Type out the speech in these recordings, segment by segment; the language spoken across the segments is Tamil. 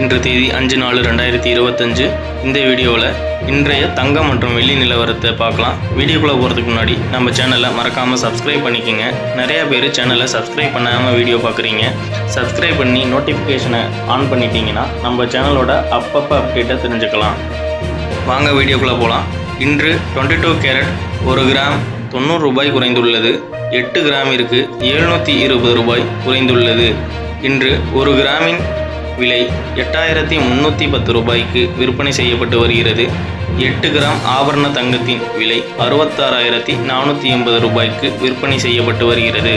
இன்று தேதி அஞ்சு நாலு ரெண்டாயிரத்தி இருபத்தஞ்சு. இந்த வீடியோவில் இன்றைய தங்கம் மற்றும் வெள்ளி நிலவரத்தை பார்க்கலாம். வீடியோக்குள்ளே போகிறதுக்கு முன்னாடி நம்ம சேனலை மறக்காமல் சப்ஸ்கிரைப் பண்ணிக்கோங்க. நிறைய பேர் சேனலை சப்ஸ்கிரைப் பண்ணாமல் வீடியோ பார்க்குறீங்க சப்ஸ்கிரைப் பண்ணி நோட்டிஃபிகேஷனை ஆன் பண்ணிட்டீங்கன்னா நம்ம சேனலோட அப்பப்போ அப்டேட்டை தெரிஞ்சுக்கலாம். வாங்க வீடியோக்குள்ளே போகலாம் இன்று டுவெண்ட்டி டூ கேரட் ஒரு கிராம் தொண்ணூறு ரூபாய் குறைந்துள்ளது. எட்டு கிராமிற்கு எழுநூற்றி இருபது ரூபாய் குறைந்துள்ளது. இன்று ஒரு கிராமின் விலை எட்டாயிரத்தி முந்நூற்றி பத்து ரூபாய்க்கு விற்பனை செய்யப்பட்டு வருகிறது. எட்டு கிராம் ஆபரண தங்கத்தின் விலை அறுபத்தாறாயிரத்தி நானூற்றி எண்பது ரூபாய்க்கு விற்பனை செய்யப்பட்டு வருகிறது.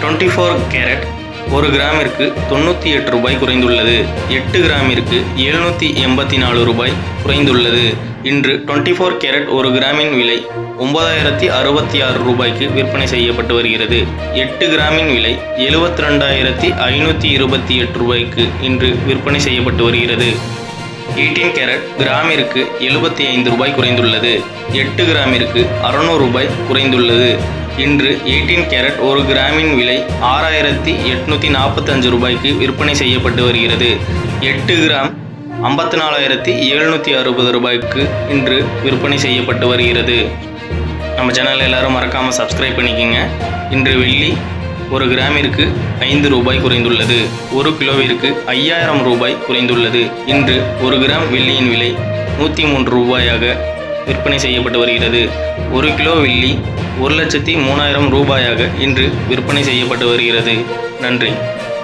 டுவெண்ட்டி ஃபோர் கேரட் ஒரு கிராமிற்கு தொண்ணூற்றி எட்டு ரூபாய் குறைந்துள்ளது. எட்டு கிராமிற்கு எழுநூற்றி எண்பத்தி நாலு ரூபாய் குறைந்துள்ளது. இன்று டுவெண்ட்டி ஃபோர் கேரட் ஒரு கிராமின் விலை ஒன்பதாயிரத்தி அறுபத்தி ஆறு ரூபாய்க்கு விற்பனை செய்யப்பட்டு வருகிறது. எட்டு கிராமின் விலை எழுபத்தி ரெண்டாயிரத்தி ஐநூற்றி இருபத்தி எட்டு ரூபாய்க்கு இன்று விற்பனை செய்யப்பட்டு வருகிறது. எயிட்டீன் கேரட் கிராமிற்கு எழுபத்தி ஐந்து ரூபாய் குறைந்துள்ளது. எட்டு கிராமிற்கு அறநூறு ரூபாய் குறைந்துள்ளது. இன்று எயிட்டீன் கேரட் ஒரு கிராமின் விலை ஆறாயிரத்தி எட்நூற்றி நாற்பத்தஞ்சு ரூபாய்க்கு விற்பனை செய்யப்பட்டு வருகிறது. எட்டு கிராம் ஐம்பத்தி நாலாயிரத்தி எழுநூற்றி அறுபது ரூபாய்க்கு இன்று விற்பனை செய்யப்பட்டு வருகிறது. நம்ம சேனலை எல்லாரும் மறக்காமல் சப்ஸ்கிரைப் பண்ணிக்கோங்க. இன்று வெள்ளி ஒரு கிராமிற்கு ஐந்து ரூபாய் குறைந்துள்ளது. ஒரு கிலோவிற்கு ஐயாயிரம் ரூபாய் குறைந்துள்ளது. இன்று ஒரு கிராம் வெள்ளியின் விலை நூற்றி மூன்று ரூபாயாக விற்பனை செய்யப்பட்டு வருகிறது. ஒரு கிலோ வெள்ளி ஒரு லட்சத்தி மூணாயிரம் ரூபாயாக இன்று விற்பனை செய்யப்பட்டு வருகிறது. நன்றி.